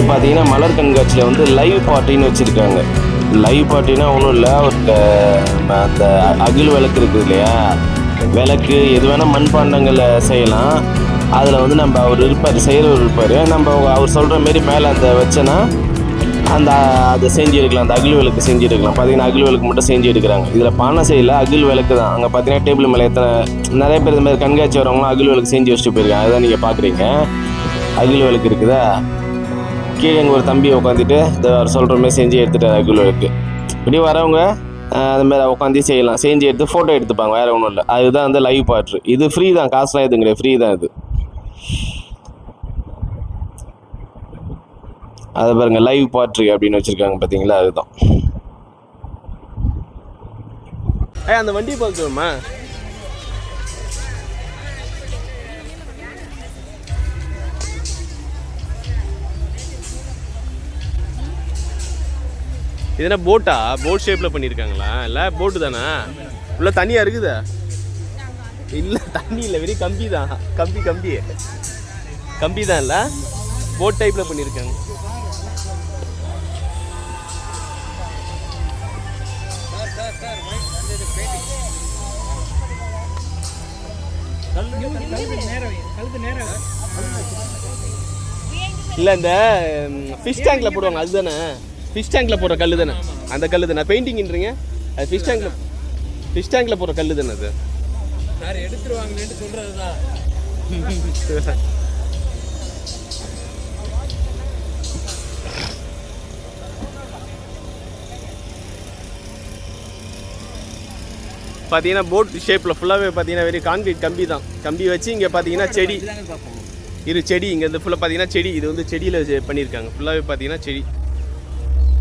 இது பார்த்தீங்கன்னா மலர் கண்காட்சியில் வந்து லைவ் பார்ட்டின்னு வச்சுருக்காங்க. லைவ் பார்ட்டினா ஒன்றும் இல்லை ஒரு அந்த அகில் விளக்கு இருக்குது இல்லையா? விளக்கு எது வேணால் மண்பாண்டங்களை செய்யலாம். அதில் வந்து நம்ம அவர் இருப்பார் செய்கிறவர் இருப்பார். நம்ம அவர் சொல்கிற மாரி மேலே அந்த வச்சோன்னா அந்த அதை செஞ்சு எடுக்கலாம். அந்த அகில் விளக்கு செஞ்சு எடுக்கலாம். பார்த்தீங்கன்னா அகில் விளக்கு மட்டும் செஞ்சு எடுக்கிறாங்க. இதில் பானை செய்யல அகில் விளக்கு தான். அங்கே பார்த்தீங்கன்னா டேபிள் மேலே எத்தனை நிறைய பேர் இந்த மாதிரி கண்காட்சி வரவங்களாம் அகில் விளக்கு செஞ்சு வச்சுட்டு போயிருக்காங்க. அதுதான் நீங்கள் பார்க்குறீங்க அகில் விளக்கு இருக்குதா? கீழே எங்கள் ஒரு தம்பி உட்காந்துட்டு இதை அவர் சொல்கிற மாதிரி செஞ்சு எடுத்துட்டார் ரெகுலருக்கு இப்படி வரவங்க அந்த மாதிரி உட்காந்து செய்யலாம். செஞ்சு எடுத்து ஃபோட்டோ எடுத்துப்பாங்க வேறு ஒன்றும் இல்லை. அதுதான் வந்து லைவ் பாட்ரு இது ஃப்ரீ தான் காசுலாம் எதுவும் கிடையாது ஃப்ரீ தான் இது. அதை பாருங்க லைவ் பாட்ரி அப்படின்னு வச்சுருக்காங்க பார்த்தீங்களா அதுதான். ஏ அந்த வண்டி பார்க்கணுமா இது என்ன போட்டா போட் ஷேப்பில் பண்ணியிருக்காங்களா இல்லை போட்டு தானே? உள்ள தண்ணியாக இருக்குதா இல்லை தண்ணி இல்லை வெறும் கம்பி தான். கம்பி கம்பி. கம்பி தான் இல்லை? போட் டைப்பில் பண்ணியிருக்காங்க இல்லை இந்த ஃபிஷ் டேங்கில் போடுவாங்க அதுதானே? ஃபிஷ் டேங்க்ல போடுற கல் தானே? அந்த கல் தானே. பெயிண்டிங்ன்றீங்க அது ஃபிஷ் டேங்க்ல ஃபிஷ் டேங்க்ல போடுற கல் தானே அது? யார் எடுத்துருவாங்களேன்னு சொல்றது தான் பார்த்தீங்கன்னா போட் ஷேப்பில் ஃபுல்லாகவே பார்த்தீங்கன்னா வெறும் கான்கிரீட் கம்பி தான். கம்பி வச்சு இங்கே பார்த்தீங்கன்னா செடி. இரு செடி. இங்கே இருந்து ஃபுல்லாக பார்த்தீங்கன்னா செடி. இது வந்து செடியில் பண்ணியிருக்காங்க ஃபுல்லாகவே பார்த்தீங்கன்னா செடி.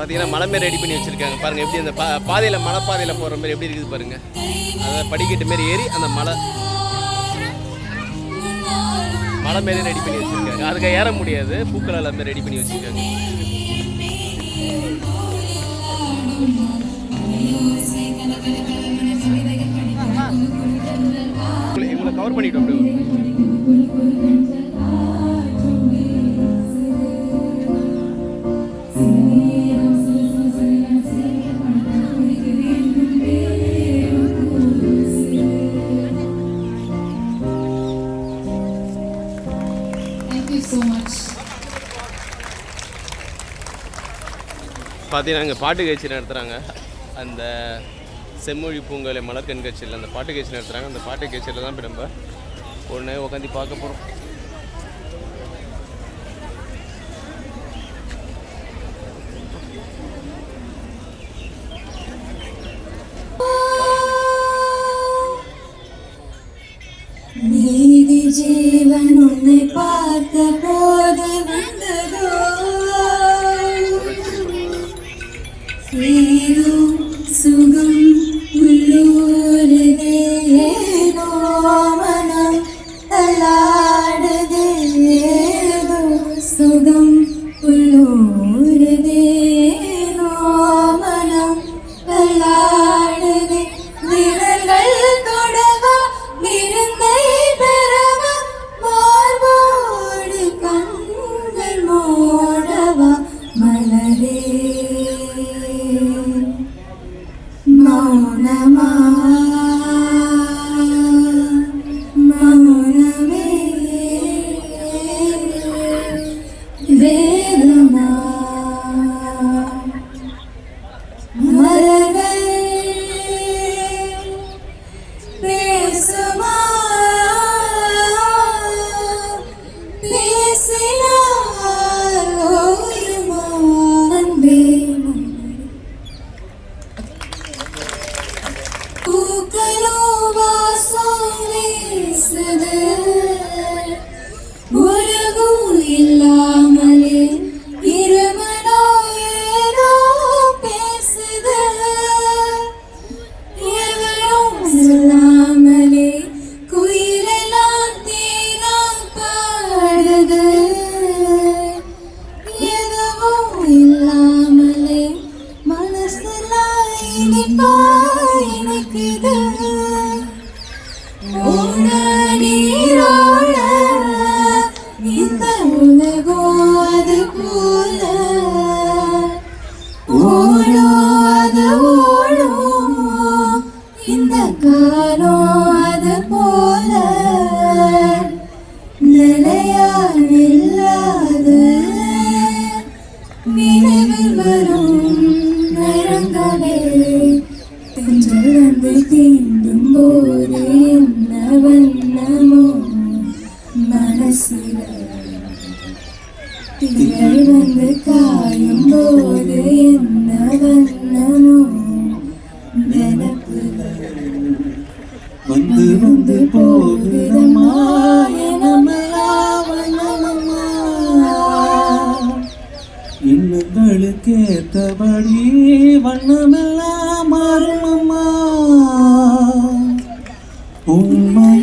பார்த்தீங்கன்னா மலை மாரி ரெடி பண்ணி வச்சுருக்காங்க. பாருங்கள் எப்படி அந்த பா பாதையில் மலை பாதையில் போகிற மாதிரி எப்படி இருக்குது பாருங்கள் அதை படிக்கட்டு மாரி ஏறி அந்த மலை மலை மாரி ரெடி பண்ணி வச்சுருக்காங்க. அதுக்கு ஏற முடியாது. பூக்கள் எல்லாமே ரெடி பண்ணி வச்சுருக்காங்க. இவங்களை கவர் பண்ணிட்டோம் அப்படியே பார்த்தீங்கன்னா இங்கே பாட்டு கட்சி நடத்துகிறாங்க அந்த செம்மொழி பூங்கலை மலர் கண்காட்சியில் அந்த பாட்டு கட்சி நடத்துகிறாங்க அந்த பாட்டு கட்சியில் தான் இப்போ நம்ம உடனே உட்காந்து பார்க்க போகிறோம் நானோ அது போல நிலையானில்லாது. நினைவில் வரும் நரங்கவே தென்றல் வந்து வந்து வந்து போகுதம்மா எண்ணங்களுக்கு ஏத்தபடி வண்ணமெல்லாம் மாறுமம்மா உண்மை